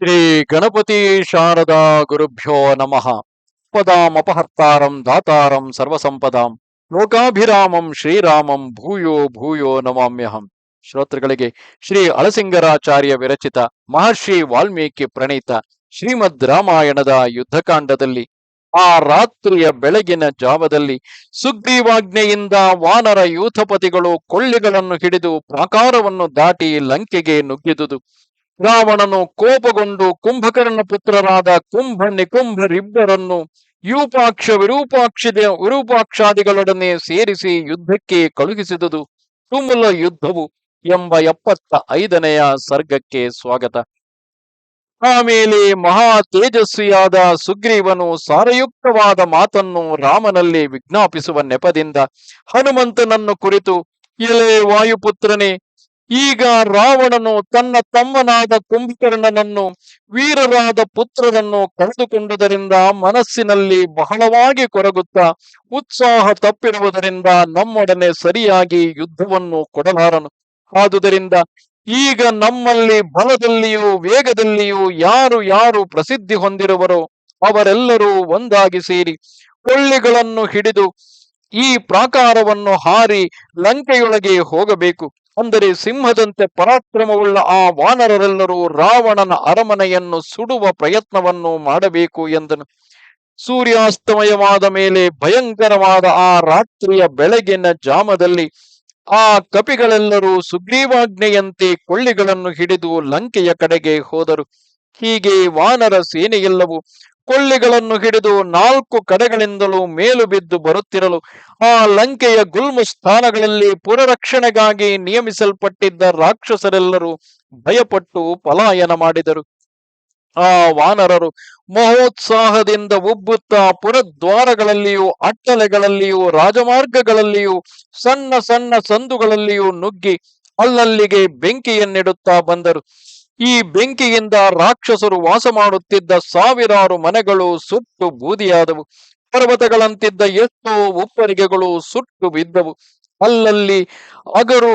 ಶ್ರೀ ಗಣಪತಿ ಶಾರದಾ ಗುರುಭ್ಯೋ ನಮಃ. ಪದಾಂ ಅಪಹರ್ತಾರಂ ದಾತಾರಂ ಸರ್ವಸಂಪದಾಂ. ಲೋಕಾಭಿರಾಮಂ ಶ್ರೀರಾಮಂ ಭೂಯೋ ಭೂಯೋ ನಮಾಮ್ಯಹಂ. ಶ್ರೋತೃಗಳಿಗೆ ಶ್ರೀ ಅಳಸಿಂಗರಾಚಾರ್ಯ ವಿರಚಿತ ಮಹರ್ಷಿ ವಾಲ್ಮೀಕಿ ಪ್ರಣೀತ ಶ್ರೀಮದ್ ರಾಮಾಯಣದ ಯುದ್ಧಕಾಂಡದಲ್ಲಿ, ಆ ರಾತ್ರಿಯ ಬೆಳಗಿನ ಜಾವದಲ್ಲಿ ಸುಗ್ರೀವಾಜ್ಞೆಯಿಂದ ವಾನರ ಯೂಥಪತಿಗಳು ಕೊಳ್ಳಿಗಳನ್ನು ಹಿಡಿದು ಪ್ರಾಕಾರವನ್ನು ದಾಟಿ ಲಂಕೆಗೆ ನುಗ್ಗಿದುದು. ರಾವಣನು ಕೋಪಗೊಂಡು ಕುಂಭಕರ್ಣ ಪುತ್ರರಾದ ಕುಂಭ ನಿಕುಂಭರಿಬ್ಬರನ್ನು ಯೂಪಾಕ್ಷ ವಿರೂಪಾಕ್ಷದ ವಿರೂಪಾಕ್ಷಾದಿಗಳೊಡನೆ ಸೇರಿಸಿ ಯುದ್ಧಕ್ಕೆ ಕಳುಹಿಸಿದುದು. ತುಮುಲ ಯುದ್ಧವು ಎಂಬ ಎಪ್ಪತ್ತ ಐದನೆಯ ಸರ್ಗಕ್ಕೆ ಸ್ವಾಗತ. ಆಮೇಲೆ ಮಹಾ ತೇಜಸ್ವಿಯಾದ ಸುಗ್ರೀವನು ಸಾರಯುಕ್ತವಾದ ಮಾತನ್ನು ರಾಮನಲ್ಲಿ ವಿಜ್ಞಾಪಿಸುವ ನೆಪದಿಂದ ಹನುಮಂತನನ್ನು ಕುರಿತು, ಎಲೆ ವಾಯುಪುತ್ರನೇ ಈಗ ರಾವಣನು ತನ್ನ ತಮ್ಮನಾದ ಕುಂಭಕರ್ಣನನ್ನು, ವೀರರಾದ ಪುತ್ರರನ್ನು ಕಳೆದುಕೊಂಡುದರಿಂದ ಮನಸ್ಸಿನಲ್ಲಿ ಬಹಳವಾಗಿ ಕೊರಗುತ್ತಾ, ಉತ್ಸಾಹ ತಪ್ಪಿರುವುದರಿಂದ ನಮ್ಮೊಡನೆ ಸರಿಯಾಗಿ ಯುದ್ಧವನ್ನು ಕೊಡಲಾರನು. ಆದುದರಿಂದ ಈಗ ನಮ್ಮಲ್ಲಿ ಬಲದಲ್ಲಿಯೂ ವೇಗದಲ್ಲಿಯೂ ಯಾರು ಯಾರು ಪ್ರಸಿದ್ಧಿ ಹೊಂದಿರುವರೋ ಅವರೆಲ್ಲರೂ ಒಂದಾಗಿ ಸೇರಿ ಕೊಳ್ಳಿಗಳನ್ನು ಹಿಡಿದು ಈ ಪ್ರಾಕಾರವನ್ನು ಹಾರಿ ಲಂಕೆಯೊಳಗೆ ಹೋಗಬೇಕು. ಅಂದರೆ ಸಿಂಹದಂತೆ ಪರಾಕ್ರಮವುಳ್ಳ ಆ ವಾನರರೆಲ್ಲರೂ ರಾವಣನ ಅರಮನೆಯನ್ನು ಸುಡುವ ಪ್ರಯತ್ನವನ್ನು ಮಾಡಬೇಕು ಎಂದನು. ಸೂರ್ಯಾಸ್ತಮಯವಾದ ಮೇಲೆ ಭಯಂಕರವಾದ ಆ ರಾತ್ರಿಯ ಬೆಳಗಿನ ಜಾಮದಲ್ಲಿ ಆ ಕಪಿಗಳೆಲ್ಲರೂ ಸುಗ್ರೀವಾಜ್ಞೆಯಂತೆ ಕೊಳ್ಳಿಗಳನ್ನು ಹಿಡಿದು ಲಂಕೆಯ ಕಡೆಗೆ ಹೋದರು. ಹೀಗೆ ವಾನರ ಸೇನೆಯೆಲ್ಲವೂ ಕೊಳ್ಳಿಗಳನ್ನು ಹಿಡಿದು ನಾಲ್ಕು ಕಡೆಗಳಿಂದಲೂ ಮೇಲು ಬಿದ್ದು ಬರುತ್ತಿರಲು ಆ ಲಂಕೆಯ ಗುಲ್ಮು ಸ್ಥಾನಗಳಲ್ಲಿ ಪುನರಕ್ಷಣೆಗಾಗಿ ನಿಯಮಿಸಲ್ಪಟ್ಟಿದ್ದ ರಾಕ್ಷಸರೆಲ್ಲರೂ ಭಯಪಟ್ಟು ಪಲಾಯನ ಮಾಡಿದರು. ಆ ವಾನರರು ಮಹೋತ್ಸಾಹದಿಂದ ಉಬ್ಬುತ್ತಾ ಪುರದ್ವಾರಗಳಲ್ಲಿಯೂ, ಅಟ್ಟಲೆಗಳಲ್ಲಿಯೂ, ರಾಜಮಾರ್ಗಗಳಲ್ಲಿಯೂ, ಸಣ್ಣ ಸಣ್ಣ ಸಂದುಗಳಲ್ಲಿಯೂ ನುಗ್ಗಿ ಅಲ್ಲಲ್ಲಿಗೆ ಬೆಂಕಿಯನ್ನಿಡುತ್ತಾ ಬಂದರು. ಈ ಬೆಂಕಿಯಿಂದ ರಾಕ್ಷಸರು ವಾಸ ಮಾಡುತ್ತಿದ್ದ ಸಾವಿರಾರು ಮನೆಗಳು ಸುಟ್ಟು ಬೂದಿಯಾದವು. ಪರ್ವತಗಳಂತಿದ್ದ ಎಷ್ಟೋ ಉಪ್ಪರಿಗೆಗಳು ಸುಟ್ಟು ಬಿದ್ದವು. ಅಲ್ಲಲ್ಲಿ ಅಗರು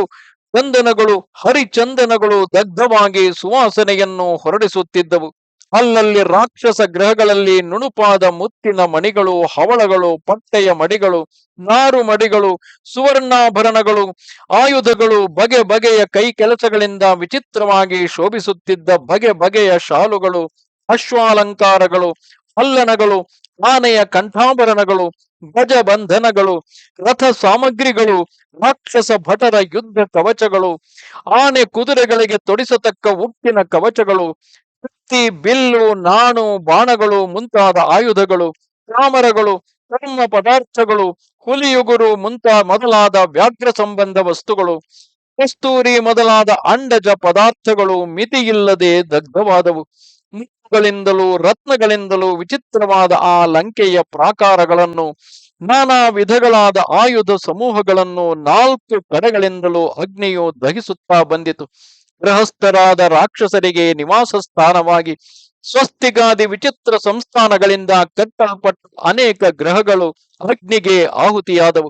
ಚಂದನಗಳು, ಹರಿಚಂದನಗಳು ದಗ್ಧವಾಗಿ ಸುವಾಸನೆಯನ್ನು ಹೊರಡಿಸುತ್ತಿದ್ದವು. ಅಲ್ಲಲ್ಲಿ ರಾಕ್ಷಸ ಗ್ರಹಗಳಲ್ಲಿ ನುಣುಪಾದ ಮುತ್ತಿನ ಮಣಿಗಳು, ಹವಳಗಳು ಪಟ್ಟೆಯ ಮಡಿಗಳು, ನಾರು ಮಡಿಗಳು, ಸುವರ್ಣಾಭರಣಗಳು, ಆಯುಧಗಳು ಬಗೆ ಬಗೆಯ ಕೈ ಕೆಲಸಗಳಿಂದ ವಿಚಿತ್ರವಾಗಿ ಶೋಭಿಸುತ್ತಿದ್ದ ಬಗೆ ಬಗೆಯ ಶಾಲುಗಳು, ಅಶ್ವಾಲಂಕಾರಗಳು ಅಲ್ಲನಗಳು ಆನೆಯ ಕಂಠಾಭರಣಗಳು ಗಜಬಂಧನಗಳು ರಥ ಸಾಮಗ್ರಿಗಳು, ರಾಕ್ಷಸ ಭಟರ ಯುದ್ಧ ಕವಚಗಳು, ಆನೆ ಕುದುರೆಗಳಿಗೆ ತೊಡಿಸತಕ್ಕ ಉಕ್ಕಿನ ಕವಚಗಳು ಕತ್ತಿ ಬಿಲ್ಲು, ನಾಣು, ಬಾಣಗಳು, ಮುಂತಾದ ಆಯುಧಗಳು ಕ್ಯಾಮರಗಳು ಕರ್ಮ ಪದಾರ್ಥಗಳು, ಹುಲಿಯುಗುರು ಮುಂತಾದ ಮೊದಲಾದ ವ್ಯಾಘ್ರ ಸಂಬಂಧ ವಸ್ತುಗಳು, ಕಸ್ತೂರಿ ಮೊದಲಾದ ಅಂಡಜ ಪದಾರ್ಥಗಳು ಮಿತಿಯಿಲ್ಲದೆ ದಗ್ಧವಾದವು. ಮುತ್ತುಗಳಿಂದಲೂ ರತ್ನಗಳಿಂದಲೂ ವಿಚಿತ್ರವಾದ ಆ ಲಂಕೆಯ ಪ್ರಾಕಾರಗಳನ್ನು, ನಾನಾ ವಿಧಗಳಾದ ಆಯುಧ ಸಮೂಹಗಳನ್ನು ನಾಲ್ಕು ಕಡೆಗಳಿಂದಲೂ ಅಗ್ನಿಯು ದಹಿಸುತ್ತಾ ಬಂದಿತು. ಗೃಹಸ್ಥರಾದ ರಾಕ್ಷಸರಿಗೆ ನಿವಾಸ ಸ್ಥಾನವಾಗಿ ಸ್ವಸ್ತಿಗಾದಿ ವಿಚಿತ್ರ ಸಂಸ್ಥಾನಗಳಿಂದ ಕಟ್ಟಲ್ಪಟ್ಟ ಅನೇಕ ಗ್ರಹಗಳು ಅಗ್ನಿಗೆ ಆಹುತಿಯಾದವು.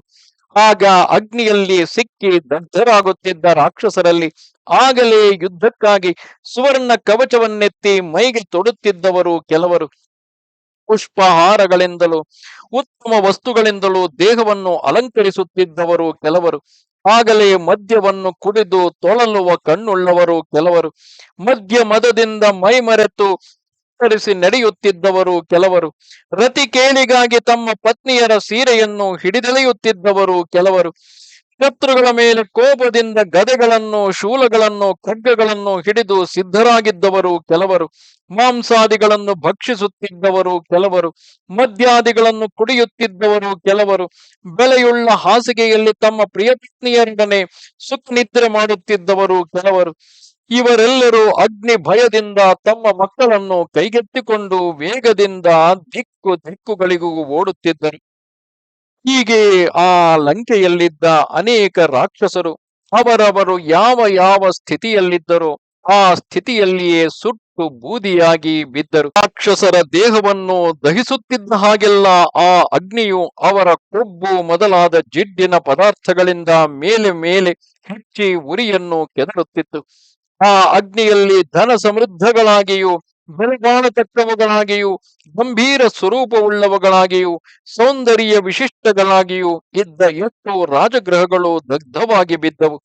ಆಗ ಅಗ್ನಿಯಲ್ಲಿ ಸಿಕ್ಕಿ ದಗ್ಧರಾಗುತ್ತಿದ್ದ ರಾಕ್ಷಸರಲ್ಲಿ ಆಗಲೇ ಯುದ್ಧಕ್ಕಾಗಿ ಸುವರ್ಣ ಕವಚವನ್ನೆತ್ತಿ ಮೈಗೆ ತೊಡುತ್ತಿದ್ದವರು ಕೆಲವರು. ಪುಷ್ಪಹಾರಗಳಿಂದಲೂ, ಉತ್ತಮ ವಸ್ತುಗಳಿಂದಲೂ ದೇಹವನ್ನು ಅಲಂಕರಿಸುತ್ತಿದ್ದವರು ಕೆಲವರು. ಆಗಲೇ ಮದ್ಯವನ್ನು ಕುಡಿದು ತೊಳಲುವ ಕಣ್ಣುಳ್ಳವರು ಕೆಲವರು. ಮದ್ಯ ಮದದಿಂದ ಮೈಮರೆತು ಸರಿಸಿ ನಡೆಯುತ್ತಿದ್ದವರು ಕೆಲವರು. ರತಿ ಕೇಳಿಗಾಗಿ ತಮ್ಮ ಪತ್ನಿಯರ ಸೀರೆಯನ್ನು ಹಿಡಿದೆಳೆಯುತ್ತಿದ್ದವರು ಕೆಲವರು. ಶತ್ರುಗಳ ಮೇಲೆ ಕೋಪದಿಂದ ಗದೆಗಳನ್ನು, ಶೂಲಗಳನ್ನು, ಖಡ್ಗಗಳನ್ನು ಹಿಡಿದು ಸಿದ್ಧರಾಗಿದ್ದವರು ಕೆಲವರು, ಮಾಂಸಾದಿಗಳನ್ನು ಭಕ್ಷಿಸುತ್ತಿದ್ದವರು ಕೆಲವರು, ಮದ್ಯಾದಿಗಳನ್ನು ಕುಡಿಯುತ್ತಿದ್ದವರು ಕೆಲವರು, ಬೆಲೆಯುಳ್ಳ ಹಾಸಿಗೆಯಲ್ಲಿ ತಮ್ಮ ಪ್ರಿಯ ಸುಖನಿದ್ರೆ ಸುಖ ನಿದ್ರೆ ಮಾಡುತ್ತಿದ್ದವರು ಕೆಲವರು. ಇವರೆಲ್ಲರೂ ಅಗ್ನಿ ಭಯದಿಂದ ತಮ್ಮ ಮಕ್ಕಳನ್ನು ಕೈಗೆತ್ತಿಕೊಂಡು ವೇಗದಿಂದ ದಿಕ್ಕು ದಿಕ್ಕುಗಳಿಗೂ ಓಡುತ್ತಿದ್ದರು. ಹೀಗೆ ಆ ಲಂಕೆಯಲ್ಲಿದ್ದ ಅನೇಕ ರಾಕ್ಷಸರು, ಅವರವರು ಯಾವ ಯಾವ ಸ್ಥಿತಿಯಲ್ಲಿದ್ದರು, ಆ ಸ್ಥಿತಿಯಲ್ಲಿಯೇ ಸುಟ್ಟು ಬೂದಿಯಾಗಿ ಬಿದ್ದರು. ರಾಕ್ಷಸರ ದೇಹವನ್ನು ದಹಿಸುತ್ತಿದ್ದ ಹಾಗೆಲ್ಲ ಆ ಅಗ್ನಿಯು ಅವರ ಕೊಬ್ಬು ಮೊದಲಾದ ಜಿಡ್ಡಿನ ಪದಾರ್ಥಗಳಿಂದ ಮೇಲೆ ಮೇಲೆ ಹೆಚ್ಚಿ ಉರಿಯನ್ನು ಕೆದರುತ್ತಿತ್ತು. ಆ ಅಗ್ನಿಯಲ್ಲಿ ಧನ ಸಮೃದ್ಧಗಳಾಗಿಯೂ ಬೆಲೆಗಾಣತಕ್ಕವುಗಳಾಗಿಯೂ ಗಂಭೀರ ಸ್ವರೂಪವುಳ್ಳವುಗಳಾಗಿಯೂ, ಸೌಂದರ್ಯ ವಿಶಿಷ್ಟಗಳಾಗಿಯೂ ಇದ್ದ ಎಷ್ಟೋ ರಾಜಗ್ರಹಗಳು ದಗ್ಧವಾಗಿ ಬಿದ್ದವು.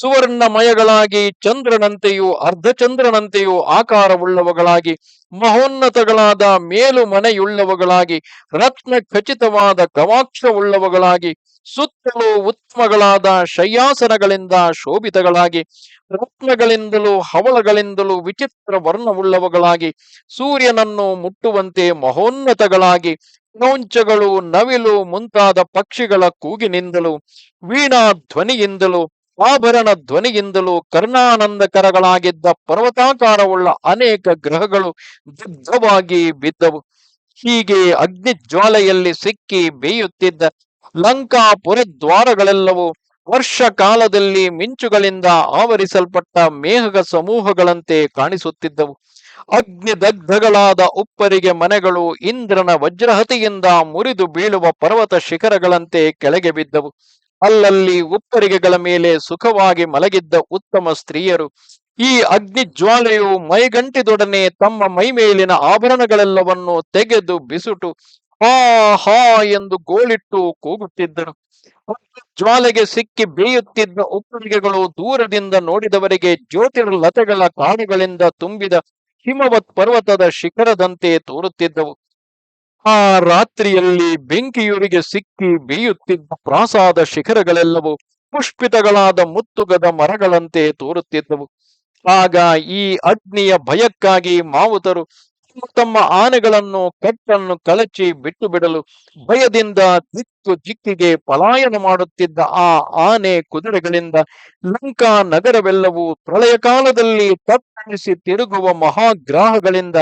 ಸುವರ್ಣಮಯಗಳಾಗಿ ಚಂದ್ರನಂತೆಯೂ, ಅರ್ಧಚಂದ್ರನಂತೆಯೂ ಆಕಾರವುಳ್ಳವಗಳಾಗಿ, ಮಹೋನ್ನತಗಳಾದ ಮೇಲು ಮನೆಯುಳ್ಳವುಗಳಾಗಿ ರತ್ನ ಖಚಿತವಾದ ಗವಾಕ್ಷವುಳ್ಳವುಗಳಾಗಿ ಸುತ್ತಲೂ ಉತ್ತಮಗಳಾದ ಶಯ್ಯಾಸನಗಳಿಂದ ಶೋಭಿತಗಳಾಗಿ, ರತ್ನಗಳಿಂದಲೂ ಹವಳಗಳಿಂದಲೂ ವಿಚಿತ್ರ ವರ್ಣವುಳ್ಳವುಗಳಾಗಿ, ಸೂರ್ಯನನ್ನು ಮುಟ್ಟುವಂತೆ ಮಹೋನ್ನತಗಳಾಗಿ ನೋಂಚಗಳು ನವಿಲು ಮುಂತಾದ ಪಕ್ಷಿಗಳ ಕೂಗಿನಿಂದಲೂ ವೀಣಾ ಧ್ವನಿಯಿಂದಲೂ ಆಭರಣ ಧ್ವನಿಯಿಂದಲೂ ಕರ್ಣಾನಂದಕರಗಳಾಗಿದ್ದ ಪರ್ವತಾಕಾರವುಳ್ಳ ಅನೇಕ ಗ್ರಹಗಳು ದಗ್ಧವಾಗಿ ಬಿದ್ದವು. ಹೀಗೆ ಅಗ್ನಿ ಜ್ವಾಲೆಯಲ್ಲಿ ಸಿಕ್ಕಿ ಬೇಯುತ್ತಿದ್ದ ಲಂಕಾಪುರ ದ್ವಾರಗಳೆಲ್ಲವೂ ವರ್ಷ ಕಾಲದಲ್ಲಿ ಮಿಂಚುಗಳಿಂದ ಆವರಿಸಲ್ಪಟ್ಟ ಮೇಘದ ಸಮೂಹಗಳಂತೆ ಕಾಣಿಸುತ್ತಿದ್ದವು. ಅಗ್ನಿ ದಗ್ಧಗಳಾದ ಉಪ್ಪರಿಗೆ ಮನೆಗಳು, ಇಂದ್ರನ ವಜ್ರಹತಿಯಿಂದ ಮುರಿದು ಬೀಳುವ ಪರ್ವತ ಶಿಖರಗಳಂತೆ ಕೆಳಗೆ ಬಿದ್ದವು. ಅಲ್ಲಲ್ಲಿ ಉಪ್ಪರಿಗೆಗಳ ಮೇಲೆ ಸುಖವಾಗಿ ಮಲಗಿದ್ದ ಉತ್ತಮ ಸ್ತ್ರೀಯರು. ಈ ಅಗ್ನಿ ಜ್ವಾಲೆಯು ಮೈಗಂಟಿದೊಡನೆ ತಮ್ಮ ಮೈಮೇಲಿನ ಆಭರಣಗಳೆಲ್ಲವನ್ನು ತೆಗೆದು ಬಿಸುಟು ಹಾ ಹಾ ಎಂದು ಗೋಳಿಟ್ಟು ಕೂಗುತ್ತಿದ್ದರು ಜ್ವಾಲೆಗೆ ಸಿಕ್ಕಿ ಬೇಯುತ್ತಿದ್ದ ಉಪ್ಪಿಗೆಗಳು ದೂರದಿಂದ ನೋಡಿದವರಿಗೆ ಜ್ಯೋತಿರ್ಲತೆಗಳ ಕಾಡುಗಳಿಂದ ತುಂಬಿದ ಹಿಮವತ್ ಪರ್ವತದ ಶಿಖರದಂತೆ ತೋರುತ್ತಿದ್ದವು. ಆ ರಾತ್ರಿಯಲ್ಲಿ ಬೆಂಕಿಯುರಿಗೆ ಸಿಕ್ಕಿ ಬೇಯುತ್ತಿದ್ದ ಪ್ರಾಸಾದ ಶಿಖರಗಳೆಲ್ಲವೂ ಪುಷ್ಪಿತಗಳಾದ ಮುತ್ತುಗದ ಮರಗಳಂತೆ ತೋರುತ್ತಿದ್ದವು. ಆಗ ಈ ಅಗ್ನಿಯ ಭಯಕ್ಕಾಗಿ ಮಾವುತರು ತಮ್ಮ ತಮ್ಮ ಆನೆಗಳನ್ನು, ಕಟ್ಟನ್ನು ಕಲಚಿ ಬಿಟ್ಟು ಬಿಡಲು ಭಯದಿಂದ ದಿಕ್ಕು ದಿಕ್ಕಿಗೆ ಪಲಾಯನ ಮಾಡುತ್ತಿದ್ದ ಆ ಆನೆ ಕುದುರೆಗಳಿಂದ ಲಂಕಾ ನಗರವೆಲ್ಲವೂ ಪ್ರಳಯ ಕಾಲದಲ್ಲಿ ತತ್ತರಿಸಿ ತಿರುಗುವ ಮಹಾಗ್ರಾಹಗಳಿಂದ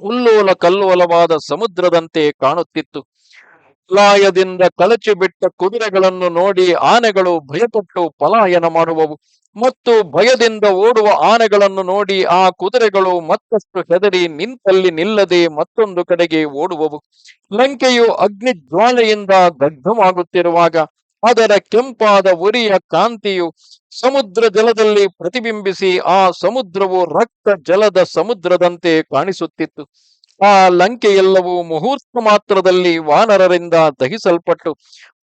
ಉಲ್ಲೋಲ ಕಲ್ಲೋಲವಾದ ಸಮುದ್ರದಂತೆ ಕಾಣುತ್ತಿತ್ತು. ಲಾಯದಿಂದ ಕಲಚಿ ಬಿಟ್ಟ ಕುದುರೆಗಳನ್ನು ನೋಡಿ ಆನೆಗಳು ಭಯಪಟ್ಟು ಪಲಾಯನ ಮಾಡುವವು. ಮತ್ತು ಭಯದಿಂದ ಓಡುವ ಆನೆಗಳನ್ನು ನೋಡಿ ಆ ಕುದುರೆಗಳು ಮತ್ತಷ್ಟು ಹೆದರಿ ನಿಂತಲ್ಲಿ ನಿಲ್ಲದೆ ಮತ್ತೊಂದು ಕಡೆಗೆ ಓಡುವವು. ಲಂಕೆಯು ಅಗ್ನಿ ಜ್ವಾಲೆಯಿಂದ ದಗ್ಧವಾಗುತ್ತಿರುವಾಗ ಅದರ ಕೆಂಪಾದ ಉರಿಯ ಕಾಂತಿಯು ಸಮುದ್ರ ಜಲದಲ್ಲಿ ಪ್ರತಿಬಿಂಬಿಸಿ ಆ ಸಮುದ್ರವು ರಕ್ತ ಜಲದ ಸಮುದ್ರದಂತೆ ಕಾಣಿಸುತ್ತಿತ್ತು. ಆ ಲಂಕೆಯೆಲ್ಲವೂ ಮುಹೂರ್ತ ಮಾತ್ರದಲ್ಲಿ ವಾನರರಿಂದ ದಹಿಸಲ್ಪಟ್ಟು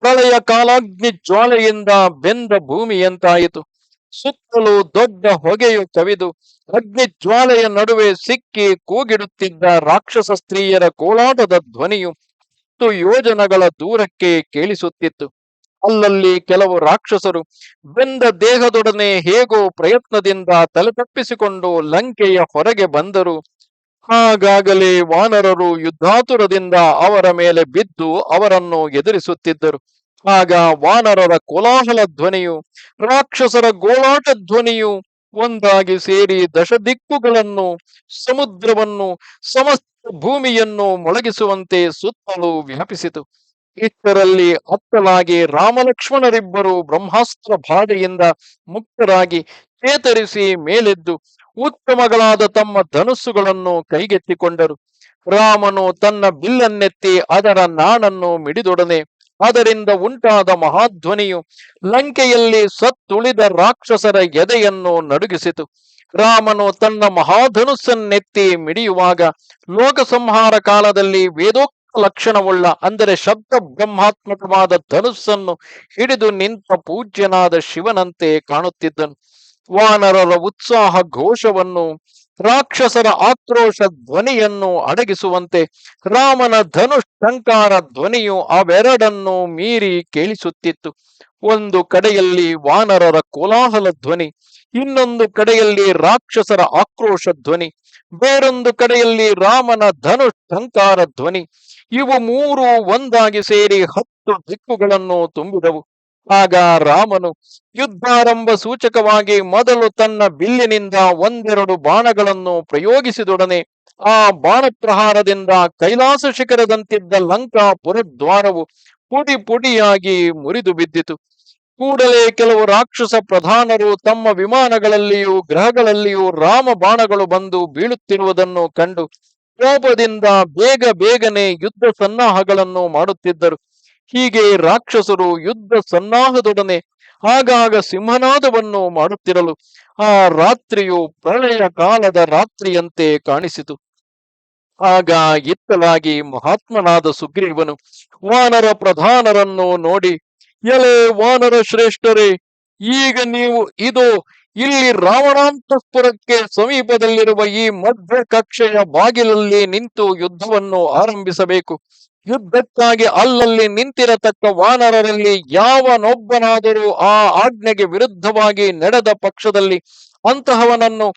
ಪ್ರಳಯ ಕಾಲಾಗ್ನಿ ಜ್ವಾಲೆಯಿಂದ ಬೆಂದ ಭೂಮಿಯಂತಾಯಿತು. ಸುತ್ತಲೂ ದೊಡ್ಡ ಹೊಗೆಯು ಕವಿದು ಅಗ್ನಿ ಜ್ವಾಲೆಯ ನಡುವೆ ಸಿಕ್ಕಿ ಕೂಗಿಡುತ್ತಿದ್ದ ರಾಕ್ಷಸ ಸ್ತ್ರೀಯರ ಕೋಲಾಟದ ಧ್ವನಿಯು ಹತ್ತು ಯೋಜನಗಳ ದೂರಕ್ಕೆ ಕೇಳಿಸುತ್ತಿತ್ತು. ಅಲ್ಲಲ್ಲಿ ಕೆಲವು ರಾಕ್ಷಸರು ಬೆಂದ ದೇಹದೊಡನೆ ಹೇಗೋ ಪ್ರಯತ್ನದಿಂದ ತಲೆತಪ್ಪಿಸಿಕೊಂಡು ಲಂಕೆಯ ಹೊರಗೆ ಬಂದರು. ಹಾಗಾಗಲೇ ವಾನರರು ಯುದ್ಧಾತುರದಿಂದ ಅವರ ಮೇಲೆ ಬಿದ್ದು ಅವರನ್ನು ಎದುರಿಸುತ್ತಿದ್ದರು. ಆಗ ವಾನರರ ಕೋಲಾಹಲ ಧ್ವನಿಯು, ರಾಕ್ಷಸರ ಗೋಳಾಟ ಧ್ವನಿಯು ಒಂದಾಗಿ ಸೇರಿ ದಶ ದಿಕ್ಕುಗಳನ್ನು ಸಮುದ್ರವನ್ನು, ಸಮಸ್ತ ಭೂಮಿಯನ್ನು ಮೊಳಗಿಸುವಂತೆ ಸುತ್ತಲೂ ವ್ಯಾಪಿಸಿತು. ಇಷ್ಟರಲ್ಲಿ ಅತ್ತಲಾಗಿ ರಾಮಲಕ್ಷ್ಮಣರಿಬ್ಬರು ಬ್ರಹ್ಮಾಸ್ತ್ರ ಬಾಧೆಯಿಂದ ಮುಕ್ತರಾಗಿ ಚೇತರಿಸಿ ಮೇಲೆದ್ದು ಉತ್ತಮಗಳಾದ ತಮ್ಮ ಧನುಸ್ಸುಗಳನ್ನು ಕೈಗೆತ್ತಿಕೊಂಡರು. ರಾಮನು ತನ್ನ ಬಿಲ್ಲನ್ನೆತ್ತಿ ಅದರ ನಾಣನ್ನು ಮಿಡಿದೊಡನೆ. ಅದರಿಂದ ಉಂಟಾದ ಮಹಾಧ್ವನಿಯು ಲಂಕೆಯಲ್ಲಿ ಸತ್ತುಳಿದ ರಾಕ್ಷಸರ ಎದೆಯನ್ನು ನಡುಗಿಸಿತು. ರಾಮನು ತನ್ನ ಮಹಾಧನುಸ್ಸನ್ನೆತ್ತಿ ಮಿಡಿಯುವಾಗ ಲೋಕ ಸಂಹಾರ ಕಾಲದಲ್ಲಿ ವೇದೋಕ್ತ ಲಕ್ಷಣವುಳ್ಳ ಅಂದರೆ ಶಬ್ದ ಬ್ರಹ್ಮಾತ್ಮಕವಾದ ಧನುಸ್ಸನ್ನು ಹಿಡಿದು ನಿಂತ ಪೂಜ್ಯನಾದ ಶಿವನಂತೆ ಕಾಣುತ್ತಿದ್ದನು. ವಾನರರ ಉತ್ಸಾಹ ಘೋಷವನ್ನು, ರಾಕ್ಷಸರ ಆಕ್ರೋಶ ಧ್ವನಿಯನ್ನು ಅಡಗಿಸುವಂತೆ ರಾಮನ ಧನುಷ್ ಟಂಕಾರ ಧ್ವನಿಯು ಅವೆರಡನ್ನು ಮೀರಿ ಕೇಳಿಸುತ್ತಿತ್ತು. ಒಂದು ಕಡೆಯಲ್ಲಿ ವಾನರರ ಕೋಲಾಹಲ ಧ್ವನಿ, ಇನ್ನೊಂದು ಕಡೆಯಲ್ಲಿ ರಾಕ್ಷಸರ ಆಕ್ರೋಶ ಧ್ವನಿ, ಬೇರೊಂದು ಕಡೆಯಲ್ಲಿ ರಾಮನ ಧನುಷ್ ಟಂಕಾರ ಧ್ವನಿ. ಇವು ಮೂರು ಒಂದಾಗಿ ಸೇರಿ ಹತ್ತು ದಿಕ್ಕುಗಳನ್ನು ತುಂಬಿದವು. ಆಗ ರಾಮನು ಯುದ್ಧಾರಂಭ ಸೂಚಕವಾಗಿ ಮೊದಲು ತನ್ನ ಬಿಲ್ಲಿನಿಂದ ಒಂದೆರಡು ಬಾಣಗಳನ್ನು ಪ್ರಯೋಗಿಸಿದೊಡನೆ ಆ ಬಾಣ ಪ್ರಹಾರದಿಂದ ಕೈಲಾಸ ಶಿಖರದಂತಿದ್ದ ಲಂಕಾ ಪುರದ್ವಾರವು ಪುಡಿ ಪುಡಿಯಾಗಿ ಮುರಿದು ಬಿದ್ದಿತು. ಕೂಡಲೇ ಕೆಲವು ರಾಕ್ಷಸ ಪ್ರಧಾನರು ತಮ್ಮ ವಿಮಾನಗಳಲ್ಲಿಯೂ ಗ್ರಹಗಳಲ್ಲಿಯೂ ರಾಮ ಬಾಣಗಳು ಬಂದು ಬೀಳುತ್ತಿರುವುದನ್ನು ಕಂಡು ಕೋಪದಿಂದ ಬೇಗ ಬೇಗನೆ ಯುದ್ಧ ಸನ್ನಾಹಗಳನ್ನು ಮಾಡುತ್ತಿದ್ದರು. ಹೀಗೆ ರಾಕ್ಷಸರು ಯುದ್ಧ ಸನ್ನಾಹದೊಡನೆ ಆಗಾಗ ಸಿಂಹನಾದವನ್ನು ಮಾಡುತ್ತಿರಲು ಆ ರಾತ್ರಿಯು ಪ್ರಳಯ ಕಾಲದ ರಾತ್ರಿಯಂತೆ ಕಾಣಿಸಿತು. ಆಗ ಇತ್ತಲಾಗಿ ಮಹಾತ್ಮನಾದ ಸುಗ್ರೀವನು ವಾನರ ಪ್ರಧಾನರನ್ನು ನೋಡಿ, ಎಲೆ ವಾನರ ಶ್ರೇಷ್ಠರೇ, ಈಗ ನೀವು ಇದು, ಇಲ್ಲಿ ರಾವಣಾಂತಃಪುರಕ್ಕೆ ಸಮೀಪದಲ್ಲಿರುವ ಈ ಮಧ್ಯ ಕಕ್ಷೆಯ ಬಾಗಿಲಲ್ಲಿ ನಿಂತು ಯುದ್ಧವನ್ನು ಆರಂಭಿಸಬೇಕು. ಯುದ್ಧಕ್ಕಾಗಿ ಅಲ್ಲಲ್ಲಿ ನಿಂತಿರತಕ್ಕ ವಾನರರಲ್ಲಿ ಯಾವನೊಬ್ಬನಾದರೂ ಆ ಆಜ್ಞೆಗೆ ವಿರುದ್ಧವಾಗಿ ನಡೆದ ಪಕ್ಷದಲ್ಲಿ ಅಂತಹವನನ್ನು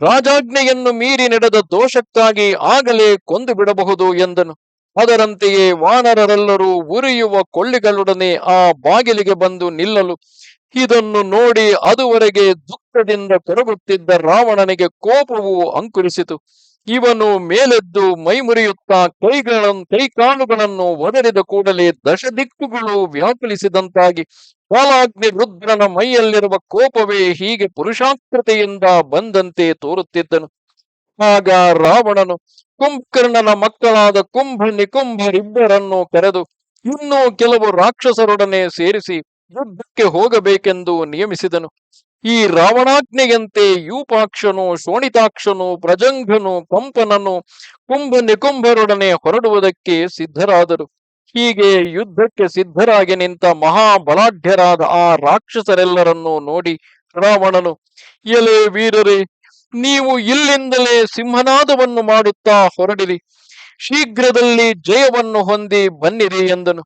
ರಾಜಾಜ್ಞೆಯನ್ನು ಮೀರಿ ನಡೆದ ದೋಷಕ್ಕಾಗಿ ಆಗಲೇ ಕೊಂದು ಬಿಡಬಹುದು ಎಂದನು. ಅದರಂತೆಯೇ ವಾನರರೆಲ್ಲರೂ ಉರಿಯುವ ಕೊಳ್ಳಿಗಳೊಡನೆ ಆ ಬಾಗಿಲಿಗೆ ಬಂದು ನಿಲ್ಲಲು. ಇದನ್ನು ನೋಡಿ ಅದುವರೆಗೆ ದುಃಖದಿಂದ ಕೊರಗುತ್ತಿದ್ದ ರಾವಣನಿಗೆ ಕೋಪವು ಅಂಕುರಿಸಿತು. ಇವನು ಮೇಲೆದ್ದು ಮೈಮುರಿಯುತ್ತಾ ಕೈಗಳನ್ನು ಕೈಕಾಲುಗಳನ್ನು ಒದರಿದ ಕೂಡಲೇ ದಶ ದಿಕ್ಕುಗಳು ವ್ಯಾಕುಲಿಸಿದಂತಾಗಿ ಕಾಲಾಗ್ನಿ ರುದ್ರನ ಮೈಯಲ್ಲಿರುವ ಕೋಪವೇ ಹೀಗೆ ಪುರುಷಾಕೃತೆಯಿಂದ ಬಂದಂತೆ ತೋರುತ್ತಿದ್ದನು. ಆಗ ರಾವಣನು ಕುಂಭಕರ್ಣನ ಮಕ್ಕಳಾದ ಕುಂಭ ನಿಕುಂಭರಿಬ್ಬರನ್ನು ಕರೆದು, ಇನ್ನೂ ಕೆಲವು ರಾಕ್ಷಸರೊಡನೆ ಸೇರಿಸಿ ಯುದ್ಧಕ್ಕೆ ಹೋಗಬೇಕೆಂದು ನಿಯಮಿಸಿದನು. ಈ ರಾವಣಾಜ್ಞೆಯಂತೆ ಯೂಪಾಕ್ಷನು ಶೋಣಿತಾಕ್ಷನು ಪ್ರಜಂಘನು ಕಂಪನನು ಕುಂಭ ನಿಕುಂಭರೊಡನೆ ಹೊರಡುವುದಕ್ಕೆ ಸಿದ್ಧರಾದರು. ಹೀಗೆ ಯುದ್ಧಕ್ಕೆ ಸಿದ್ಧರಾಗಿ ನಿಂತ ಮಹಾಬಲಾಢ್ಯರಾದ ಆ ರಾಕ್ಷಸರೆಲ್ಲರನ್ನು ನೋಡಿ ರಾವಣನು, ಎಲೆ ವೀರರೇ, ನೀವು ಇಲ್ಲಿಂದಲೇ ಸಿಂಹನಾದವನ್ನು ಮಾಡುತ್ತಾ ಹೊರಡಿರಿ. ಶೀಘ್ರದಲ್ಲಿ ಜಯವನ್ನು ಹೊಂದಿ ಬನ್ನಿರಿ ಎಂದನು.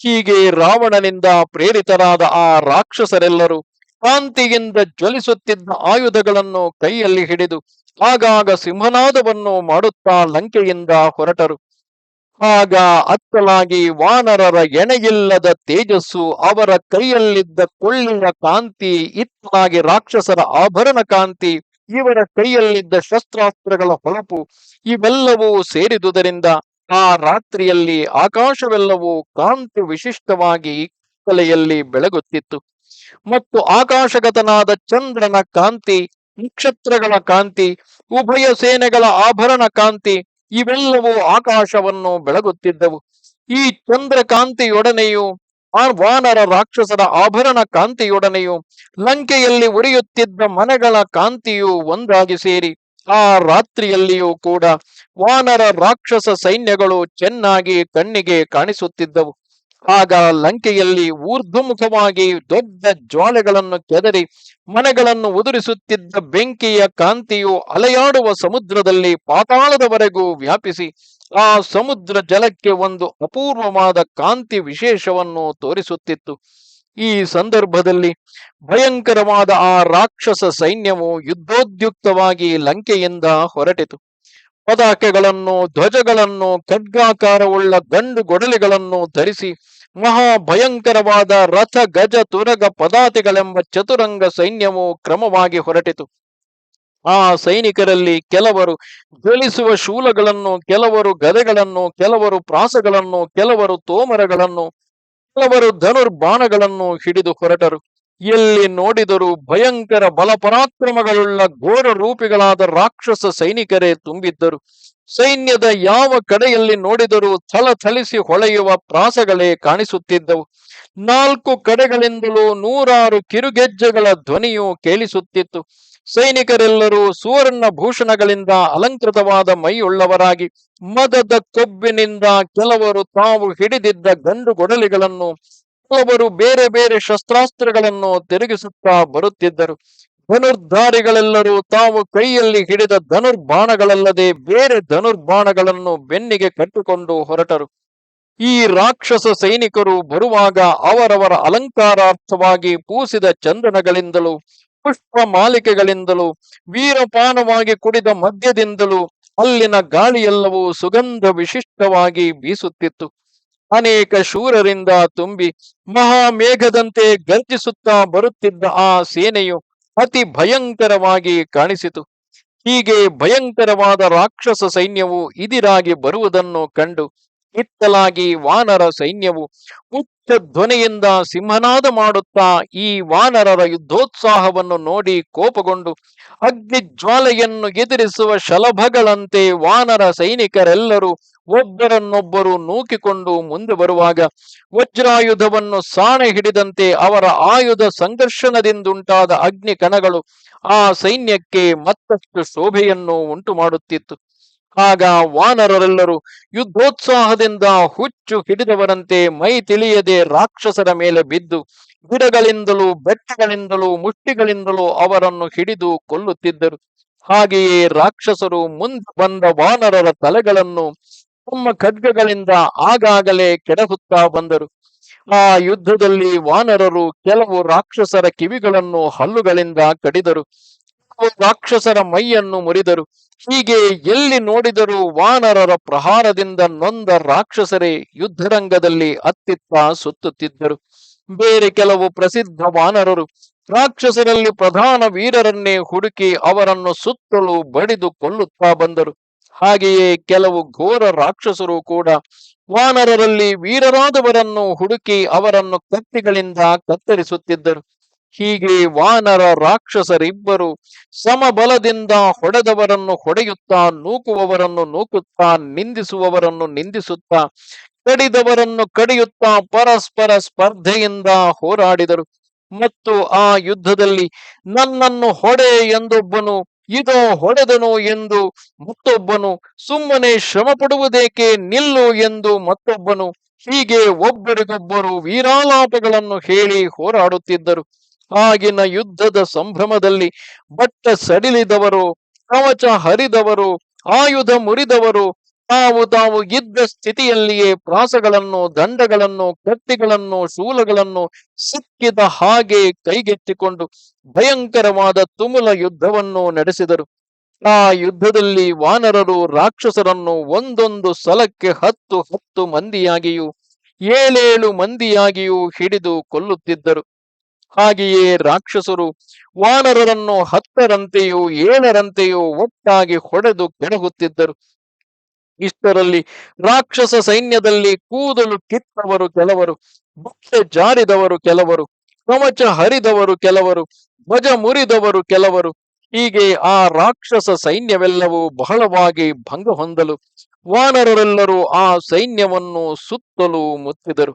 ಹೀಗೆ ರಾವಣನಿಂದ ಪ್ರೇರಿತರಾದ ಆ ರಾಕ್ಷಸರೆಲ್ಲರೂ ಕಾಂತಿಯಿಂದ ಜ್ವಲಿಸುತ್ತಿದ್ದ ಆಯುಧಗಳನ್ನು ಕೈಯಲ್ಲಿ ಹಿಡಿದು ಆಗಾಗ ಸಿಂಹನಾದವನ್ನು ಮಾಡುತ್ತಾ ಲಂಕೆಯಿಂದ ಹೊರಟರು. ಆಗ ಅತ್ತಲಾಗಿ ವಾನರರ ಎಣೆಯಿಲ್ಲದ ತೇಜಸ್ಸು ಅವರ ಕೈಯಲ್ಲಿದ್ದ ಕೊಳ್ಳಿನ ಕಾಂತಿ, ಇತ್ತಲಾಗಿ ರಾಕ್ಷಸರ ಆಭರಣ ಕಾಂತಿ, ಇವರ ಕೈಯಲ್ಲಿದ್ದ ಶಸ್ತ್ರಾಸ್ತ್ರಗಳ ಹೊಳಪು, ಇವೆಲ್ಲವೂ ಸೇರಿದುದರಿಂದ ಆ ರಾತ್ರಿಯಲ್ಲಿ ಆಕಾಶವೆಲ್ಲವೂ ಕಾಂತಿ ವಿಶಿಷ್ಟವಾಗಿ ಕಲೆಯಲ್ಲಿ ಬೆಳಗುತ್ತಿತ್ತು. ಮತ್ತು ಆಕಾಶಗತನಾದ ಚಂದ್ರನ ಕಾಂತಿ, ನಕ್ಷತ್ರಗಳ ಕಾಂತಿ, ಉಭಯ ಸೇನೆಗಳ ಆಭರಣ ಕಾಂತಿ, ಇವೆಲ್ಲವೂ ಆಕಾಶವನ್ನು ಬೆಳಗುತ್ತಿದ್ದವು. ಈ ಚಂದ್ರ ಕಾಂತಿಯೊಡನೆಯೂ ಆ ವಾನರ ರಾಕ್ಷಸರ ಆಭರಣ ಕಾಂತಿಯೊಡನೆಯು, ಲಂಕೆಯಲ್ಲಿ ಉರಿಯುತ್ತಿದ್ದ ಮನೆಗಳ ಕಾಂತಿಯು ಒಂದಾಗಿ ಸೇರಿ, ಆ ರಾತ್ರಿಯಲ್ಲಿಯೂ ಕೂಡ ವಾನರ ರಾಕ್ಷಸ ಸೈನ್ಯಗಳು ಚೆನ್ನಾಗಿ ಕಣ್ಣಿಗೆ ಕಾಣಿಸುತ್ತಿದ್ದವು. ಆಗ ಲಂಕೆಯಲ್ಲಿ ಊರ್ಧ್ವಮುಖವಾಗಿ ದೊಡ್ಡ ಜ್ವಾಲೆಗಳನ್ನು ಕೆದರಿ ಮನೆಗಳನ್ನು ಉದುರಿಸುತ್ತಿದ್ದ ಬೆಂಕಿಯ ಕಾಂತಿಯು ಅಲೆಯಾಡುವ ಸಮುದ್ರದಲ್ಲಿ ಪಾತಾಳದವರೆಗೂ ವ್ಯಾಪಿಸಿ ಆ ಸಮುದ್ರ ಜಲಕ್ಕೆ ಒಂದು ಅಪೂರ್ವವಾದ ಕಾಂತಿ ವಿಶೇಷವನ್ನು ತೋರಿಸುತ್ತಿತ್ತು. ಈ ಸಂದರ್ಭದಲ್ಲಿ ಭಯಂಕರವಾದ ಆ ರಾಕ್ಷಸ ಸೈನ್ಯವು ಯುದ್ಧೋದ್ಯುಕ್ತವಾಗಿ ಲಂಕೆಯಿಂದ ಹೊರಟಿತು. ಪತಾಕೆಗಳನ್ನು ಧ್ವಜಗಳನ್ನು, ಖಡ್ಗಾಕಾರವುಳ್ಳ ಗಂಡು ಗೊಡಲಿಗಳನ್ನು ಧರಿಸಿ ಮಹಾ ಭಯಂಕರವಾದ ರಥ, ಗಜ, ತುರಗ ಪದಾತಿಗಳೆಂಬ ಚತುರಂಗ ಸೈನ್ಯವು ಕ್ರಮವಾಗಿ ಹೊರಟಿತು. ಆ ಸೈನಿಕರಲ್ಲಿ ಕೆಲವರು ಜ್ವಲಿಸುವ ಶೂಲಗಳನ್ನು, ಕೆಲವರು ಗದೆಗಳನ್ನು, ಕೆಲವರು ಪ್ರಾಸಗಳನ್ನು, ಕೆಲವರು ತೋಮರಗಳನ್ನು, ಕೆಲವರು ಧನುರ್ಬಾಣಗಳನ್ನು ಹಿಡಿದು ಹೊರಟರು. ಎಲ್ಲಿ ನೋಡಿದರೂ ಭಯಂಕರ ಬಲಪರಾಕ್ರಮಗಳುಳ್ಳ ಘೋರ ರೂಪಿಗಳಾದ ರಾಕ್ಷಸ ಸೈನಿಕರೇ ತುಂಬಿದ್ದರು. ಸೈನ್ಯದ ಯಾವ ಕಡೆಯಲ್ಲಿ ನೋಡಿದರೂ ಥಳಥಳಿಸಿ ಹೊಳೆಯುವ ಪ್ರಾಸಗಳೇ ಕಾಣಿಸುತ್ತಿದ್ದವು. ನಾಲ್ಕು ಕಡೆಗಳಿಂದಲೂ ನೂರಾರು ಕಿರುಗೆಜ್ಜೆಗಳ ಧ್ವನಿಯು ಕೇಳಿಸುತ್ತಿತ್ತು. ಸೈನಿಕರೆಲ್ಲರೂ ಸುವರ್ಣ ಭೂಷಣಗಳಿಂದ ಅಲಂಕೃತವಾದ ಮೈಯುಳ್ಳವರಾಗಿ, ಮದದ ಕೊಬ್ಬಿನಿಂದ ಕೆಲವರು ತಾವು ಹಿಡಿದಿದ್ದ ಗಂಡು ಗೊಡಲಿಗಳನ್ನು ಕೆಲವರು ಬೇರೆ ಬೇರೆ ಶಸ್ತ್ರಾಸ್ತ್ರಗಳನ್ನು ತಿರುಗಿಸುತ್ತಾ ಬರುತ್ತಿದ್ದರು. ಧನುರ್ಧಾರಿಗಳೆಲ್ಲರೂ ತಾವು ಕೈಯಲ್ಲಿ ಹಿಡಿದ ಧನುರ್ಬಾಣಗಳಲ್ಲದೆ ಬೇರೆ ಧನುರ್ಬಾಣಗಳನ್ನು ಬೆನ್ನಿಗೆ ಕಟ್ಟಿಕೊಂಡು ಹೊರಟರು. ಈ ರಾಕ್ಷಸ ಸೈನಿಕರು ಬರುವಾಗ ಅವರವರ ಅಲಂಕಾರಾರ್ಥವಾಗಿ ಪೂಸಿದ ಚಂದನಗಳಿಂದಲೂ, ಪುಷ್ಪ ಮಾಲಿಕೆಗಳಿಂದಲೂ, ವೀರಪಾನವಾಗಿ ಕುಡಿದ ಮದ್ಯದಿಂದಲೂ ಅಲ್ಲಿನ ಗಾಳಿಯೆಲ್ಲವೂ ಸುಗಂಧ ವಿಶಿಷ್ಟವಾಗಿ ಬೀಸುತ್ತಿತ್ತು. ಅನೇಕ ಶೂರರಿಂದ ತುಂಬಿ ಮಹಾಮೇಘದಂತೆ ಗರ್ಜಿಸುತ್ತಾ ಬರುತ್ತಿದ್ದ ಆ ಸೇನೆಯು ಅತಿ ಭಯಂಕರವಾಗಿ ಕಾಣಿಸಿತು. ಹೀಗೆ ಭಯಂಕರವಾದ ರಾಕ್ಷಸ ಸೈನ್ಯವು ಇದಿರಾಗಿ ಬರುವುದನ್ನು ಕಂಡು ಇತ್ತಲಾಗಿ ವಾನರ ಸೈನ್ಯವು ಉಚ್ಚ ಧ್ವನಿಯಿಂದ ಸಿಂಹನಾದ ಮಾಡುತ್ತಾ ಈ ವಾನರರ ಯುದ್ಧೋತ್ಸಾಹವನ್ನು ನೋಡಿ ಕೋಪಗೊಂಡು ಅಗ್ನಿಜ್ವಾಲೆಯನ್ನು ಎದುರಿಸುವ ಶಲಭಗಳಂತೆ ವಾನರ ಸೈನಿಕರೆಲ್ಲರೂ ಒಬ್ಬರನ್ನೊಬ್ಬರು ನೂಕಿಕೊಂಡು ಮುಂದೆ ಬರುವಾಗ ವಜ್ರಾಯುಧವನ್ನು ಸಾಣೆ ಹಿಡಿದಂತೆ ಅವರ ಆಯುಧ ಸಂಘರ್ಷಣದಿಂದುಂಟಾದ ಅಗ್ನಿ ಕಣಗಳು ಆ ಸೈನ್ಯಕ್ಕೆ ಮತ್ತಷ್ಟು ಶೋಭೆಯನ್ನು ಉಂಟು ಮಾಡುತ್ತಿತ್ತು ಆಗ ವಾನರರೆಲ್ಲರೂ ಯುದ್ಧೋತ್ಸಾಹದಿಂದ ಹುಚ್ಚು ಹಿಡಿದವರಂತೆ ಮೈ ತಿಳಿಯದೆ ರಾಕ್ಷಸರ ಮೇಲೆ ಬಿದ್ದು ಗಿಡಗಳಿಂದಲೂ ಬೆಟ್ಟಗಳಿಂದಲೂ ಮುಷ್ಟಿಗಳಿಂದಲೂ ಅವರನ್ನು ಹಿಡಿದು ಕೊಲ್ಲುತ್ತಿದ್ದರು. ಹಾಗೆಯೇ ರಾಕ್ಷಸರು ಮುಂದೆ ಬಂದ ವಾನರರ ತಲೆಗಳನ್ನು ತಮ್ಮ ಖಡ್ಗಗಳಿಂದ ಆಗಾಗಲೇ ಕೆಡಹುತ್ತಾ ಬಂದರು. ಆ ಯುದ್ಧದಲ್ಲಿ ವಾನರರು ಕೆಲವು ರಾಕ್ಷಸರ ಕಿವಿಗಳನ್ನು ಹಲ್ಲುಗಳಿಂದ ಕಡಿದರು. ರಾಕ್ಷಸರ ಮೈಯನ್ನು ಮುರಿದರು. ಹೀಗೆ ಎಲ್ಲಿ ನೋಡಿದರೂ ವಾನರರ ಪ್ರಹಾರದಿಂದ ನೊಂದ ರಾಕ್ಷಸರೇ ಯುದ್ಧರಂಗದಲ್ಲಿ ಅತ್ತಿತ್ತ ಸುತ್ತುತ್ತಿದ್ದರು. ಬೇರೆ ಕೆಲವು ಪ್ರಸಿದ್ಧ ವಾನರರು ರಾಕ್ಷಸರಲ್ಲಿ ಪ್ರಧಾನ ವೀರರನ್ನೇ ಹುಡುಕಿ ಅವರನ್ನು ಸುತ್ತಲೂ ಬಡಿದು ಕೊಲ್ಲುತ್ತಾ ಬಂದರು. ಹಾಗೆಯೇ ಕೆಲವು ಘೋರ ರಾಕ್ಷಸರು ಕೂಡ ವಾನರರಲ್ಲಿ ವೀರರಾದವರನ್ನು ಹುಡುಕಿ ಅವರನ್ನು ಕತ್ತಿಗಳಿಂದ ಕತ್ತರಿಸುತ್ತಿದ್ದರು. ಹೀಗೆ ವಾನರ ರಾಕ್ಷಸರಿಬ್ಬರು ಸಮಬಲದಿಂದ ಹೊಡೆದವರನ್ನು ಹೊಡೆಯುತ್ತಾ, ನೂಕುವವರನ್ನು ನೂಕುತ್ತಾ, ನಿಂದಿಸುವವರನ್ನು ನಿಂದಿಸುತ್ತಾ, ಕಡಿದವರನ್ನು ಕಡಿಯುತ್ತಾ ಪರಸ್ಪರ ಸ್ಪರ್ಧೆಯಿಂದ ಹೋರಾಡಿದರು. ಮತ್ತು ಆ ಯುದ್ಧದಲ್ಲಿ ನನ್ನನ್ನು ಹೊಡೆ ಎಂದೊಬ್ಬನು, ಇದೋ ಹೊಡೆದನು ಎಂದು ಮತ್ತೊಬ್ಬನು, ಸುಮ್ಮನೆ ಶ್ರಮ ಪಡುವುದೇಕೆ ನಿಲ್ಲು ಎಂದು ಮತ್ತೊಬ್ಬನು, ಹೀಗೆ ಒಬ್ಬರಿಗೊಬ್ಬರು ವೀರಾಲಾಪಗಳನ್ನು ಹೇಳಿ ಹೋರಾಡುತ್ತಿದ್ದರು. ಆಗಿನ ಯುದ್ಧದ ಸಂಭ್ರಮದಲ್ಲಿ ಬಟ್ಟ ಸಡಿಲಿದವರು, ಕವಚ ಹರಿದವರು, ಆಯುಧ ಮುರಿದವರು, ತಾವು ತಾವು ಇದ್ದ ಸ್ಥಿತಿಯಲ್ಲಿಯೇ ಪ್ರಾಸಗಳನ್ನು, ದಂಡಗಳನ್ನು, ಕತ್ತಿಗಳನ್ನು, ಶೂಲಗಳನ್ನು ಸಿಕ್ಕಿದ ಹಾಗೆ ಕೈಗೆತ್ತಿಕೊಂಡು ಭಯಂಕರವಾದ ತುಮುಲ ಯುದ್ಧವನ್ನು ನಡೆಸಿದರು. ಆ ಯುದ್ಧದಲ್ಲಿ ವಾನರರು, ರಾಕ್ಷಸರನ್ನು ಒಂದೊಂದು ಸಲಕ್ಕೆ ಹತ್ತು ಹತ್ತು ಮಂದಿಯಾಗಿಯೂ, ಏಳೇಳು ಮಂದಿಯಾಗಿಯೂ ಹಿಡಿದು ಕೊಲ್ಲುತ್ತಿದ್ದರು. ಹಾಗೆಯೇ ರಾಕ್ಷಸರು ವಾನರರನ್ನು ಹತ್ತರಂತೆಯೂ ಏಳರಂತೆಯೂ ಒಟ್ಟಾಗಿ ಹೊಡೆದು ಕೆಣಗುತ್ತಿದ್ದರು ಇಷ್ಟರಲ್ಲಿ ರಾಕ್ಷಸ ಸೈನ್ಯದಲ್ಲಿ ಕೂದಲು ಕಿತ್ತವರು ಕೆಲವರು ಬಟ್ಟೆ ಜಾರಿದವರು ಕೆಲವರು, ಕವಚ ಹರಿದವರು ಕೆಲವರು, ಧ್ವಜ ಮುರಿದವರು ಕೆಲವರು. ಹೀಗೆ ಆ ರಾಕ್ಷಸ ಸೈನ್ಯವೆಲ್ಲವೂ ಬಹಳವಾಗಿ ಭಂಗ ಹೊಂದಲು ವಾನರರೆಲ್ಲರೂ ಆ ಸೈನ್ಯವನ್ನು ಸುತ್ತಲೂ ಮುತ್ತಿದರು.